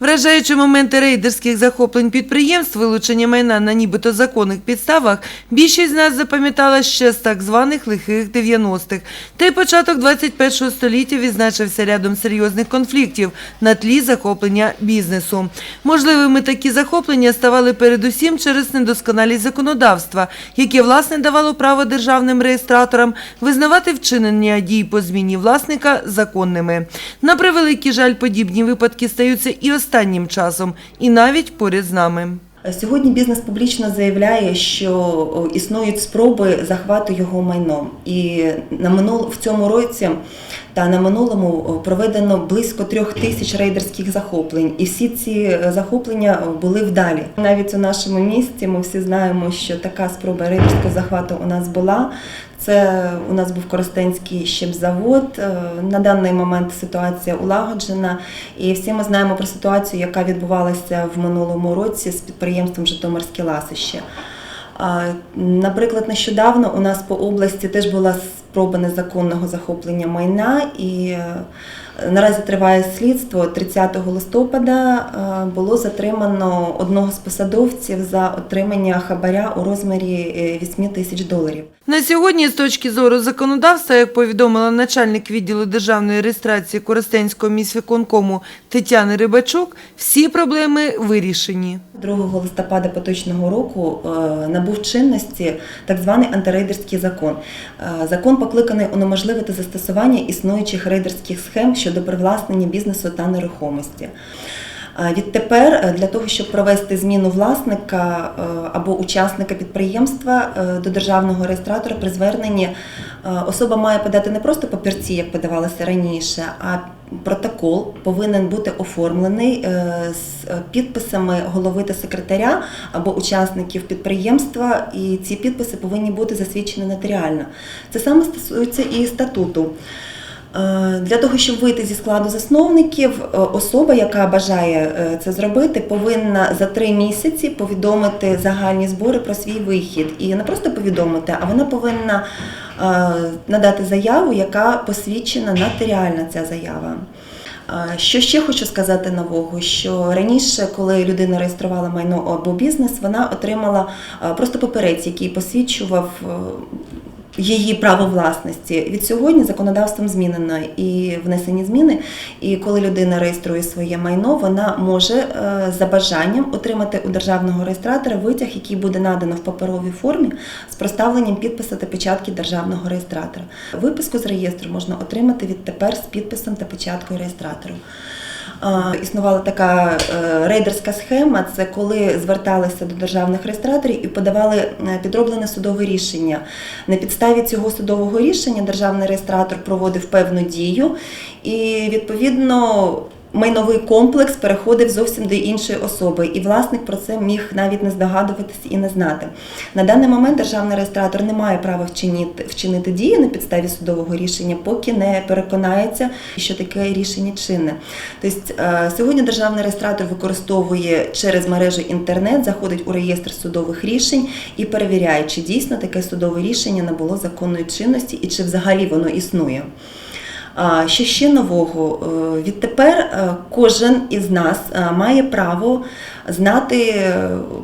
Вражаючи моменти рейдерських захоплень підприємств, вилучення майна на нібито законних підставах, більшість з нас запам'ятала ще з так званих лихих 90-х. Та й початок 21-го століття відзначився рядом серйозних конфліктів на тлі захоплення бізнесу. Можливими такі захоплення ставали передусім через недосконалість законодавства, яке власне давало право державним реєстраторам визнавати вчинення дій по зміні власника законними. На превеликий жаль, подібні випадки стаються і останнім часом, і навіть поряд з нами. Сьогодні бізнес публічно заявляє, що існують спроби захвату його майном. І на минул в цьому році та на минулому проведено близько трьох тисяч рейдерських захоплень, і всі ці е, захоплення були вдалі. Навіть у нашому місті ми всі знаємо, що така спроба рейдерського захвату у нас була. Це у нас був Коростенський щепзавод. Е, На даний момент ситуація улагоджена, і всі ми знаємо про ситуацію, яка відбувалася в минулому році з підприємством Житомирське ласище. Наприклад, нещодавно у нас по області теж була спроба незаконного захоплення майна, і е, наразі триває слідство. 30 листопада е, було затримано одного з посадовців за отримання хабаря у розмірі е, 8 тисяч доларів. На сьогодні, з точки зору законодавства, як повідомила начальник відділу державної реєстрації Коростенського міськвиконкому Тетяна Рибачук, всі проблеми вирішені. 2 листопада поточного року е, набув чинності так званий антирейдерський закон. Е, Закон покликаний унеможливити застосування існуючих рейдерських схем щодо привласнення бізнесу та нерухомості. Е, Відтепер е, для того, щоб провести зміну власника е, або учасника підприємства до державного реєстратора при зверненні особа має подати не просто папірці, як подавалося раніше, а протокол повинен бути оформлений з підписами голови та секретаря або учасників підприємства, і ці підписи повинні бути засвідчені нотаріально. Це саме стосується і статуту. Е, Для того, щоб вийти зі складу засновників, е, особа, яка бажає е, це зробити, повинна за три місяці повідомити загальні збори про свій вихід. І не просто повідомити, а вона повинна надати заяву, яка посвідчена нотаріальна ця заява. Що ще хочу сказати нового, що раніше, коли людина реєструвала майно або бізнес, вона отримала просто паперець, який посвідчував її право власності. Від сьогодні законодавством змінено і внесені зміни. І коли людина реєструє своє майно, вона може е, за бажанням отримати у державного реєстратора витяг, який буде надано в паперовій формі з проставленням підпису та печатки державного реєстратора. Виписку з реєстру можна отримати відтепер з підписом та печаткою реєстратора. Існувала така е, рейдерська схема. Це коли зверталися до державних реєстраторів і подавали е, підроблене судове рішення. На підставі цього судового рішення державний реєстратор проводив певну дію, і відповідно. Майновий комплекс переходив зовсім до іншої особи, і власник про це міг навіть не здогадуватися і не знати. На даний момент державний реєстратор не має права вчинити, вчинити дії на підставі судового рішення, поки не переконається, що таке рішення чинне. Тобто е, сьогодні державний реєстратор використовує через мережу інтернет, заходить у реєстр судових рішень і перевіряє, чи дійсно таке судове рішення набуло законної чинності і чи взагалі воно існує. Що ще нового? Е, Відтепер е, кожен із нас е, має право знати,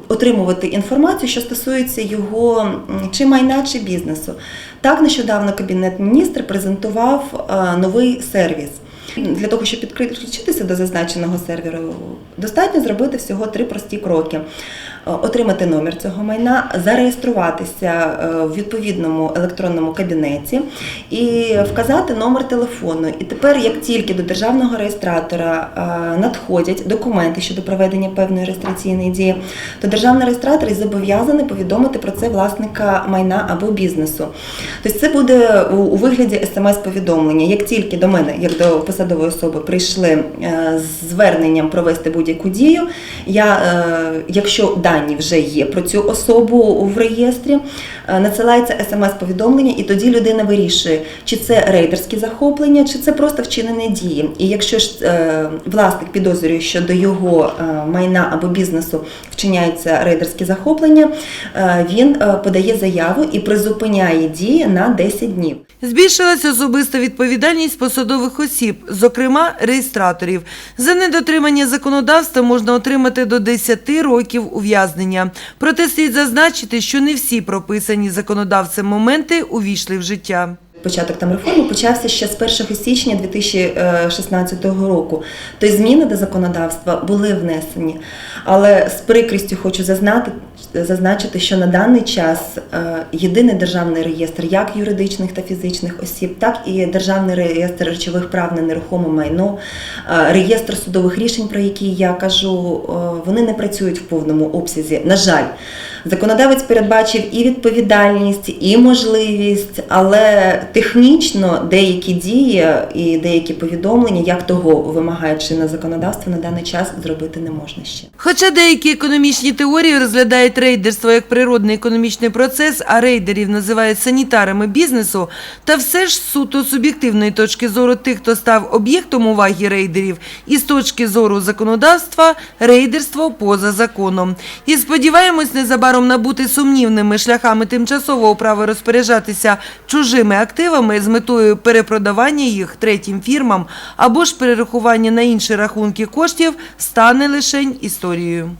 отримувати інформацію, що стосується його чи майна, чи бізнесу. Так, нещодавно Кабінет міністр презентував новий сервіс. Для того, щоб підключитися до зазначеного серверу, достатньо зробити всього три прості кроки: отримати номер цього майна, зареєструватися е, в відповідному електронному кабінеті і вказати номер телефону. І тепер, як тільки до державного реєстратора е, надходять документи щодо проведення певної реєстраційної дії, то державний реєстратор зобов'язаний повідомити про це власника майна або бізнесу. Тобто це буде у вигляді смс-повідомлення. Як тільки до мене, як до посадової особи, прийшли е, з зверненням провести будь-яку дію, я, е, якщо дані вже є про цю особу в реєстрі, е, надсилається смс-повідомлення, і тоді людина вирішує, чи це рейдерські захоплення, чи це просто вчинені дії. І якщо ж е, власник підозрює, що до його е, майна або бізнесу вчиняються рейдерські захоплення, він подає заяву і призупиняє дії на 10 днів. Збільшилася особиста відповідальність посадових осіб, зокрема реєстраторів. За недотримання законодавства можна отримати до 10 років ув'язнення. Проте слід зазначити, що не всі прописані законодавцем моменти увійшли в життя. Початок там реформи почався ще з 1 січня 2016 року. Тобто зміни до законодавства були внесені. Але з прикрістю хочу зазнати, зазначити, що на даний час е, єдиний державний реєстр як юридичних та фізичних осіб, так і державний реєстр речових прав на нерухоме майно, е, реєстр судових рішень, про які я кажу, е, вони не працюють в повному обсязі. На жаль, законодавець передбачив і відповідальність, і можливість, але технічно деякі дії і деякі повідомлення, як того вимагає чинне законодавство, на даний час зробити не можна ще. Хоча деякі економічні теорії розглядають рейдерство як природний економічний процес, а рейдерів називають санітарами бізнесу, та все ж суто суб'єктивної точки зору тих, хто став об'єктом уваги рейдерів, і з точки зору законодавства рейдерство поза законом. І сподіваємось незабаром набути сумнівними шляхами тимчасового права розпоряджатися чужими активами з метою перепродавання їх третім фірмам або ж перерахування на інші рахунки коштів стане лишень історією.